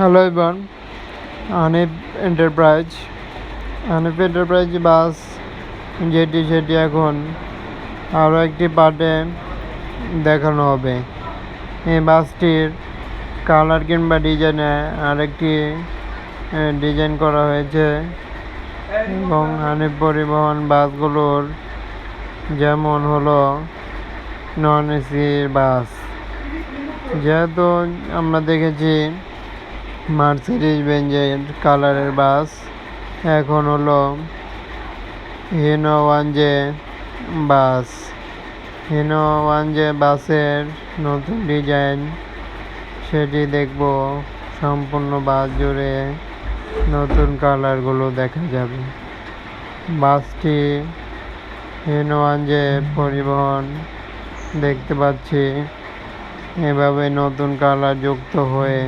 Hello এবার আনিফ enterprise. Anif enterprise bus, যেটি সেটি এখন আরও একটি পার্টে দেখানো হবে। এই বাসটির কালার কিংবা ডিজাইনে আরেকটি ডিজাইন করা হয়েছে এবং আনিফ পরিবহন বাসগুলোর যেমন হলো নন এসি বাস। যেহেতু আমরা দেখেছি মার্সিডিজ বেঞ্জের কালারের বাস এখন হলো Hino one J bus. Hino one J বাসের নতুন ডিজাইন, সেটি দেখব। সম্পূর্ণ বাস জুড়ে নতুন কালারগুলো দেখা যাবে। বাসটি হিনো ওয়ান জে পরিবহন দেখতে পাচ্ছি। এভাবে নতুন কালার যুক্ত হয়ে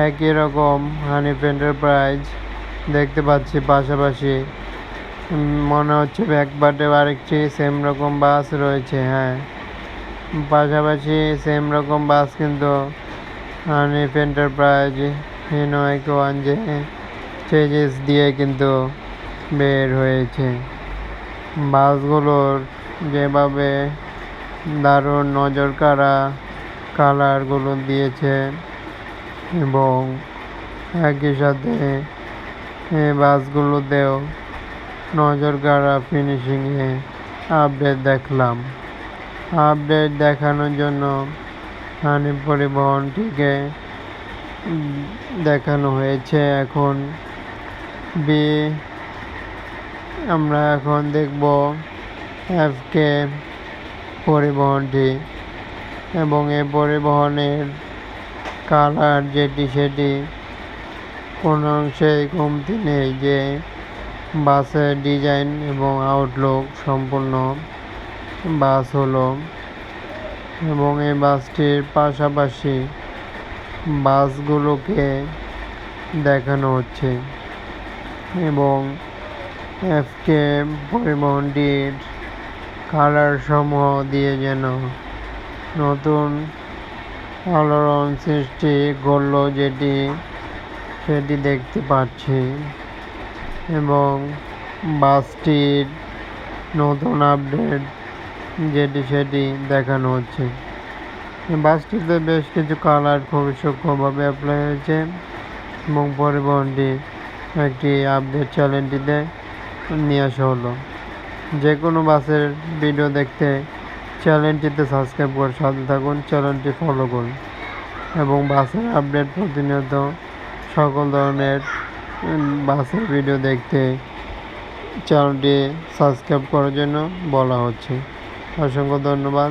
একই রকম হানিফ এন্টারপ্রাইজ দেখতে পাচ্ছি পাশাপাশি। মনে হচ্ছে ব্যাকবাটে আরেকটি সেম রকম বাস রয়েছে হ্যাঁ। পাশাপাশি সেম রকম বাস কিন্তু হানিফ এন্টারপ্রাইজ হিনো ওয়ান যে চেজেস দিয়ে কিন্তু বের হয়েছে। বাসগুলোর যেভাবে দারুণ নজর কাড়া কালারগুলো দিয়েছে। এবং একই সাথে বাসগুলোতেও নজর কাড়া ফিনিশিংয়ে আপডেট দেখলাম। আপডেট দেখানোর জন্য হানি পরিবহনটিকে দেখানো হয়েছে এখন। বি আমরা এখন দেখব এফকে পরিবহনটি এবং এ পরিবহনের কালার যেটি সেটি কোনো অংশে কমতি নেই যে বাসের ডিজাইন এবং আউটলুক সম্পূর্ণ বাস হলো এবং এই বাসটির পাশাপাশি বাসগুলোকে দেখানো হচ্ছে এবং এফকে পরিবহনটির কালার সমূহ দিয়ে যেন নতুন আলোড়ন সৃষ্টি করল যেটি সেটি দেখতে পাচ্ছি এবং বাসটির নতুন আপডেট যেটি সেটি দেখানো হচ্ছে। বাসটিতে বেশ কিছু কালার খুবই সূক্ষ্মভাবে অ্যাপ্লাই হয়েছে এবং পরিবহনটি একটি আপডেট চ্যানেলটিতে নিয়ে আসা হলো। যে কোনো বাসের ভিডিও দেখতে চ্যানেলটিতে সাবস্ক্রাইব করে সাথে থাকুন, চ্যানেলটি ফলো করুন এবং বাসের আপডেট প্রতিনিয়ত সকল ধরনের বাসের ভিডিও দেখতে চ্যানেলটি সাবস্ক্রাইব করার জন্য বলা হচ্ছে। অসংখ্য ধন্যবাদ।